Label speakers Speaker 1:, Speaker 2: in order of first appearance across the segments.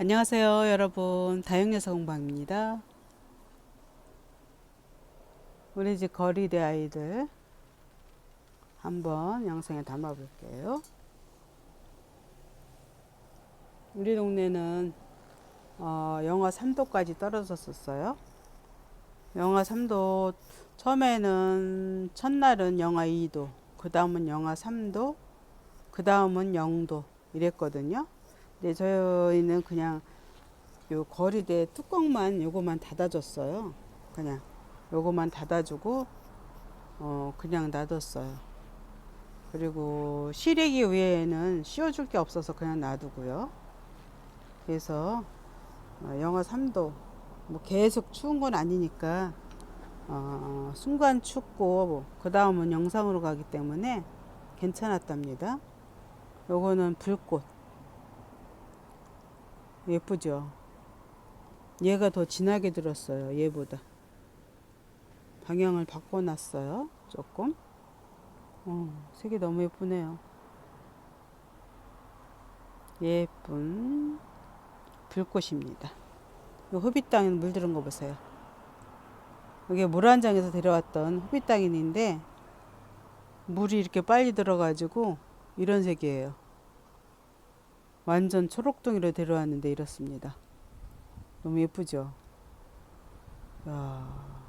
Speaker 1: 안녕하세요 여러분. 다육여사 공방입니다. 우리 집 거리대 아이들 한번 영상에 담아 볼게요. 우리 동네는 어, 영하 3도까지 떨어졌었어요. 영하 3도 처음에는 첫날은 영하 2도 그 다음은 영하 3도 그 다음은 0도 이랬거든요 근데 저희는 그냥 요 거리대 뚜껑만 요거만 닫아줬어요. 그냥 요거만 닫아주고 어 그냥 놔뒀어요. 그리고 실외기 위에는 씌워줄 게 없어서 그냥 놔두고요. 그래서 어 영하 3도 뭐 계속 추운 건 아니니까 어 순간 춥고 그 다음은 영상으로 가기 때문에 괜찮았답니다. 요거는 불꽃 예쁘죠? 얘가 더 진하게 들었어요. 얘보다. 방향을 바꿔놨어요. 조금. 어, 색이 너무 예쁘네요. 예쁜 불꽃입니다. 이 호빗땅에 물들은 거 보세요. 이게 물한장에서 데려왔던 호빗땅인데 물이 이렇게 빨리 들어가지고 이런 색이에요. 완전 초록둥이로 데려왔는데 이렇습니다. 너무 예쁘죠? 야.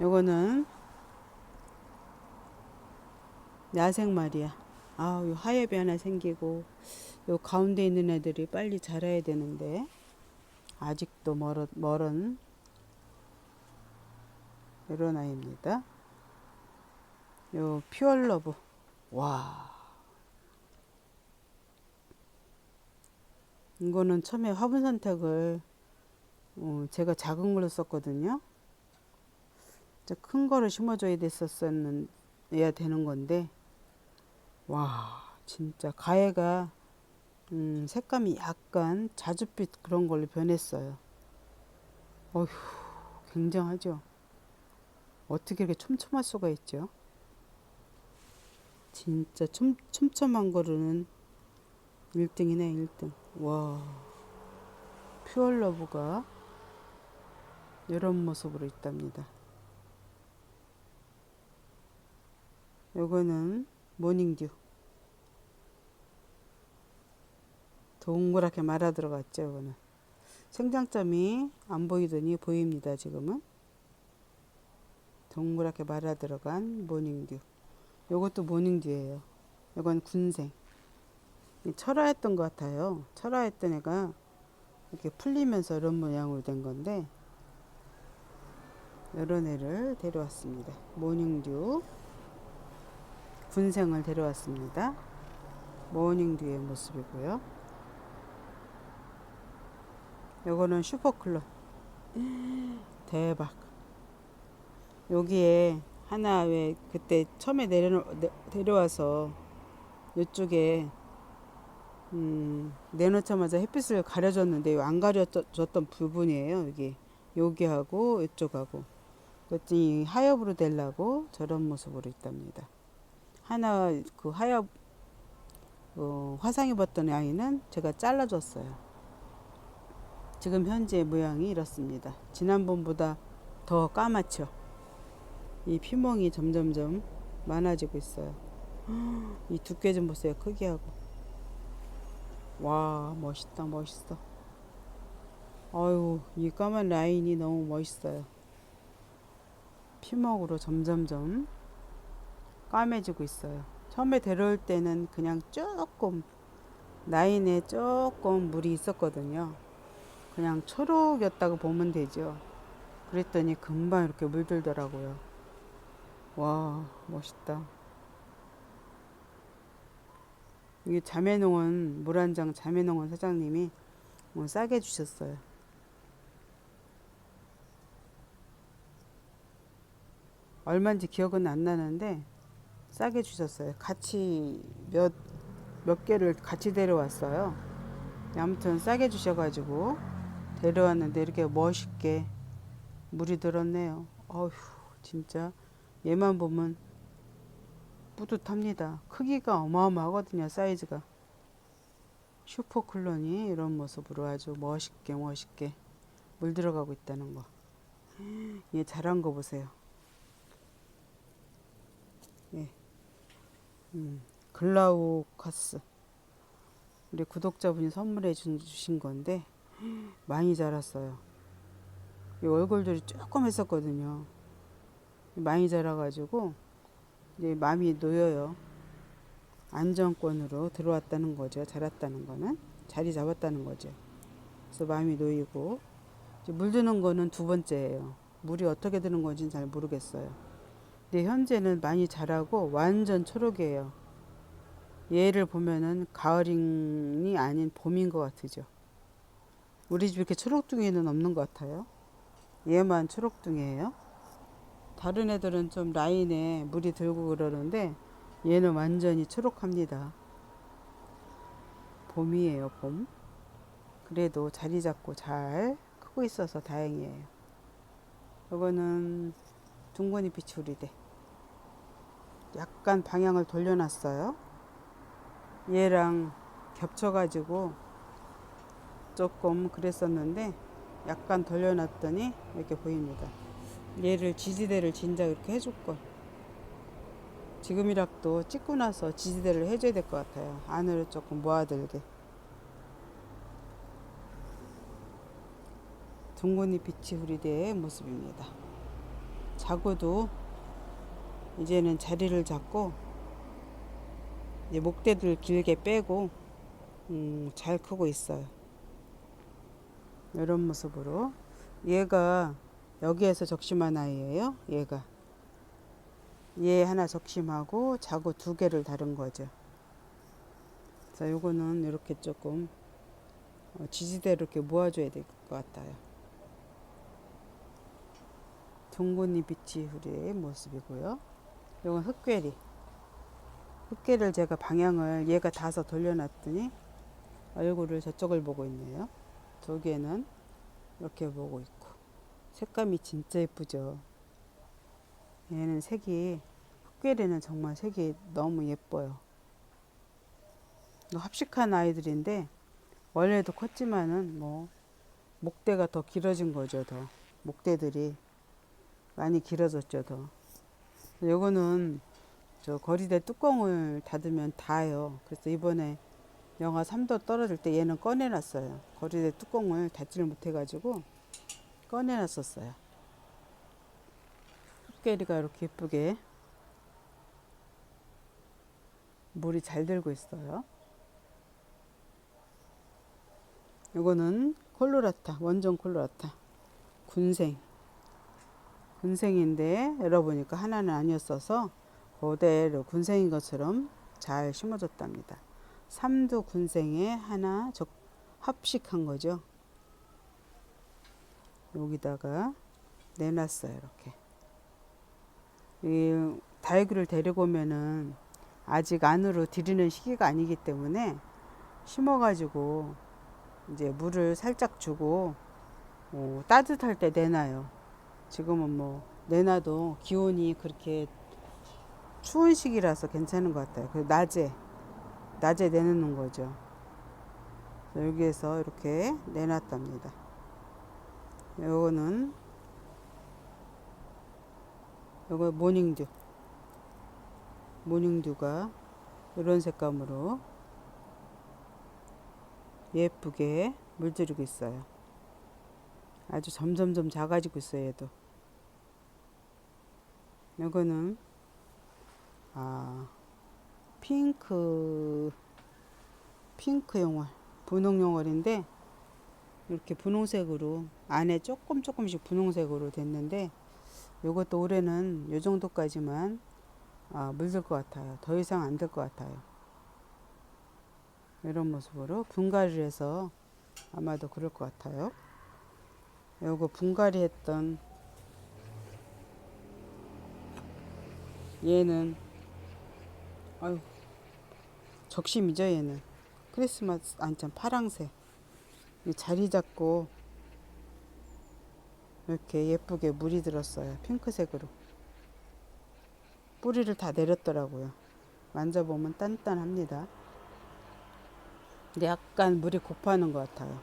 Speaker 1: 요거는 야생 말이야. 아, 요 하엽이 하나 생기고 요 가운데 있는 애들이 빨리 자라야 되는데 아직도 멀어, 멀은 이런 아이입니다. 요 퓨얼러브. 와. 이거는 처음에 화분 선택을 어, 제가 작은 걸로 썼거든요. 큰 거를 심어줘야 됐었었는 해야 되는 건데 와 진짜 가해가 음, 색감이 약간 자줏빛 그런 걸로 변했어요. 어휴 굉장하죠. 어떻게 이렇게 촘촘할 수가 있죠? 진짜 촘, 촘촘한 거로는 1등이네 1등. 와 퓨얼러브가 이런 모습으로 있답니다. 요거는 모닝듀. 동그랗게 말아 들어갔죠 이거는. 생장점이 안 보이더니 보입니다 지금은. 동그랗게 말아 들어간 모닝듀. 요것도 모닝듀예요. 이건 군생 철화했던 것 같아요. 철화했던 애가 이렇게 풀리면서 이런 모양으로 된 건데 이런 애를 데려왔습니다. 모닝듀 군생을 데려왔습니다. 모닝듀의 모습이고요. 요거는 슈퍼클론 대박 여기에 하나 왜 그때 처음에 내려, 데려와서 이쪽에 음, 내놓자마자 햇빛을 가려줬는데 안 가려졌던 부분이에요. 여기 여기하고 이쪽하고 그랬더니 하엽으로 되려고 저런 모습으로 있답니다. 하나 그 하엽 어, 화상 입었던 아이는 제가 잘라줬어요. 지금 현재 모양이 이렇습니다. 지난번보다 더 까맣죠. 이 피멍이 점점점 많아지고 있어요. 이 두께 좀 보세요. 크기하고. 와 멋있다 멋있어. 아유 이 까만 라인이 너무 멋있어요. 피먹으로 점점점 까매지고 있어요. 처음에 데려올 때는 그냥 조금 라인에 조금 물이 있었거든요. 그냥 초록이었다고 보면 되죠. 그랬더니 금방 이렇게 물들더라고요. 와 멋있다 이게 자매농원 물한장 자매농원 사장님이 뭐 싸게 주셨어요. 얼마인지 기억은 안 나는데 싸게 주셨어요. 같이 몇, 몇 개를 같이 데려왔어요. 아무튼 싸게 주셔가지고 데려왔는데 이렇게 멋있게 물이 들었네요. 어휴, 진짜 얘만 보면 뿌듯합니다. 크기가 어마어마하거든요. 사이즈가. 슈퍼클론이 이런 모습으로 아주 멋있게 멋있게 물 들어가고 있다는 거. 얘 자란 거 보세요. 예. 음, 글라우카스. 우리 구독자분이 선물해 준- 주신 건데 많이 자랐어요. 이 얼굴들이 조금 했었거든요. 많이 자라가지고 이제 마음이 놓여요. 안정권으로 들어왔다는 거죠. 자랐다는 거는 자리 잡았다는 거죠. 그래서 마음이 놓이고 이제 물 드는 거는 두 번째예요. 물이 어떻게 드는 건지는 잘 모르겠어요. 근데 현재는 많이 자라고 완전 초록이에요. 얘를 보면은 가을이 아닌 봄인 것 같으죠. 우리 집 이렇게 초록둥이는 없는 것 같아요. 얘만 초록둥이에요. 다른 애들은 좀 라인에 물이 들고 그러는데 얘는 완전히 초록합니다. 봄이에요, 봄. 그래도 자리 잡고 잘 크고 있어서 다행이에요. 이거는 둥근이 비추리대. 약간 방향을 돌려놨어요. 얘랑 겹쳐가지고 조금 그랬었는데 약간 돌려놨더니 이렇게 보입니다. 얘를 지지대를 진작 이렇게 해줄 걸. 지금이라도 찍고 나서 지지대를 해줘야 될 것 같아요. 안으로 조금 모아들게. 둥근이 빛이 후리대의 모습입니다. 자고도 이제는 자리를 잡고 이제 목대들 길게 빼고 음, 잘 크고 있어요. 이런 모습으로 얘가 여기에서 적심한 아이예요. 얘가 얘 하나 적심하고 자고 두 개를 다른 거죠. 자, 요거는 이렇게 조금 어, 지지대로 이렇게 모아줘야 될 것 같아요. 둥근이 빛이 후리의 모습이고요. 요건 흑괴리. 흑괴를 제가 방향을 얘가 다서 돌려놨더니 얼굴을 저쪽을 보고 있네요. 두 개는 이렇게 보고 있고 색감이 진짜 예쁘죠. 얘는 색이 흑괴리는 정말 색이 너무 예뻐요. 합식한 아이들인데 원래도 컸지만은 뭐 목대가 더 길어진 거죠. 더 목대들이 많이 길어졌죠. 더. 요거는 저 거리대 뚜껑을 닫으면 닿아요. 그래서 이번에 영하 3도 떨어질 때 얘는 꺼내놨어요. 거리대 뚜껑을 닫지를 못해 가지고 꺼내놨었어요. 흑개리가 이렇게 예쁘게 물이 잘 들고 있어요. 이거는 콜로라타, 원종 콜로라타. 군생. 군생인데 열어보니까 하나는 아니었어서 그대로 군생인 것처럼 잘 심어졌답니다. 삼두 군생에 하나 적, 합식한 거죠. 여기다가 내놨어요. 이렇게. 이 다육이를 데리고 오면은 아직 안으로 들이는 시기가 아니기 때문에 심어가지고 이제 물을 살짝 주고 어, 따뜻할 때 내놔요. 지금은 뭐 내놔도 기온이 그렇게 추운 시기라서 괜찮은 것 같아요. 그 낮에 낮에 내놓는 거죠. 여기에서 이렇게 내놨답니다. 요거는 요거 모닝듀 모닝듀가 이런 색감으로 예쁘게 물들이고 있어요. 아주 점점점 작아지고 있어요, 얘도. 요거는 아 핑크 핑크 용월 분홍 용월인데 이렇게 분홍색으로 안에 조금 조금씩 분홍색으로 됐는데 요것도 올해는 요 정도까지만 아, 물들 것 같아요. 더 이상 안 될 것 같아요. 이런 모습으로 분갈이를 해서 아마도 그럴 것 같아요. 요거 분갈이 했던 얘는 아유 적심이죠 얘는 크리스마스 안참 파랑색 이 자리 잡고 이렇게 예쁘게 물이 들었어요 핑크색으로 뿌리를 다 내렸더라고요 만져보면 단단합니다 근데 약간 물이 고파하는 것 같아요.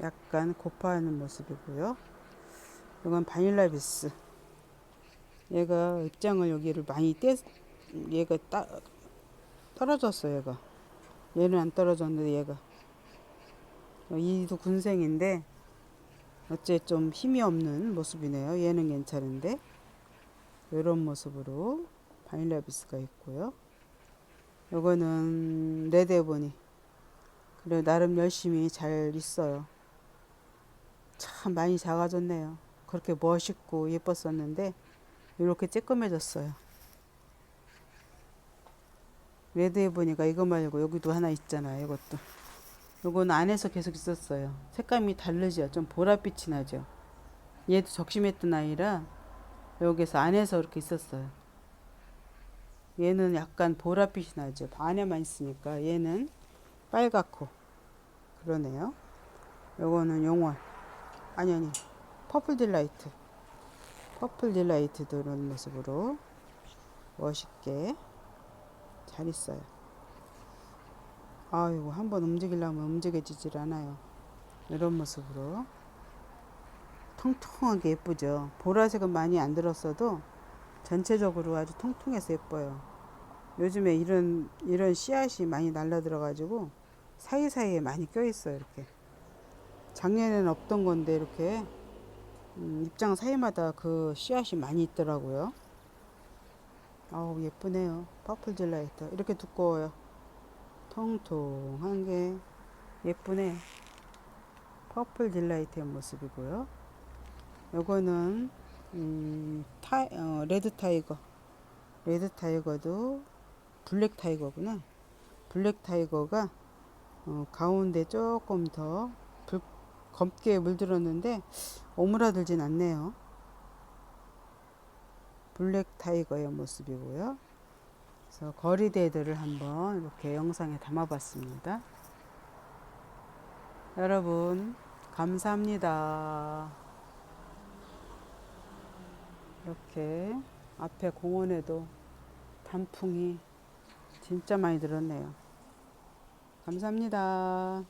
Speaker 1: 약간 고파하는 모습이고요. 이건 바닐라 비스. 얘가 입장을 여기를 많이 떼, 얘가 따, 떨어졌어, 얘가. 얘는 안 떨어졌는데 얘가. 이도 군생인데, 어째 좀 힘이 없는 모습이네요. 얘는 괜찮은데. 이런 모습으로 바닐라 비스가 있고요. 요거는 레드에보니. 그래 나름 열심히 잘 있어요. 참 많이 작아졌네요. 그렇게 멋있고 예뻤었는데 이렇게 쬐끔해졌어요. 레드에 보니까 이거 말고 여기도 하나 있잖아요. 이것도. 요거는 안에서 계속 있었어요. 색감이 다르죠. 좀 보랏빛이 나죠. 얘도 적심했던 아이라 여기서 안에서 이렇게 있었어요. 얘는 약간 보랏빛이 나죠. 안에만 있으니까 얘는 빨갛고 그러네요. 요거는 용월 아니 아니 퍼플 딜라이트 퍼플 딜라이트도 이런 모습으로 멋있게 잘 있어요. 아이고 한번 움직이려면 움직여지질 않아요. 이런 모습으로 통통하게 예쁘죠. 보라색은 많이 안 들었어도 전체적으로 아주 통통해서 예뻐요. 요즘에 이런 이런 씨앗이 많이 날라 들어 가지고 사이사이에 많이 껴 있어요. 이렇게 작년에는 없던 건데 이렇게 음, 입장 사이마다 그 씨앗이 많이 있더라고요. 아우 예쁘네요. 퍼플 딜라이트 이렇게 두꺼워요. 통통한 게 예쁘네. 퍼플 딜라이트의 모습이고요. 요거는 음, 타, 어, 레드 타이거. 레드 타이거도 블랙 타이거구나. 블랙 타이거가 어, 가운데 조금 더 불, 검게 물들었는데 오므라들진 않네요. 블랙 타이거의 모습이고요. 그래서 거리대들을 한번 이렇게 영상에 담아봤습니다. 여러분 감사합니다. 이렇게 앞에 공원에도 단풍이 진짜 많이 들었네요. 감사합니다.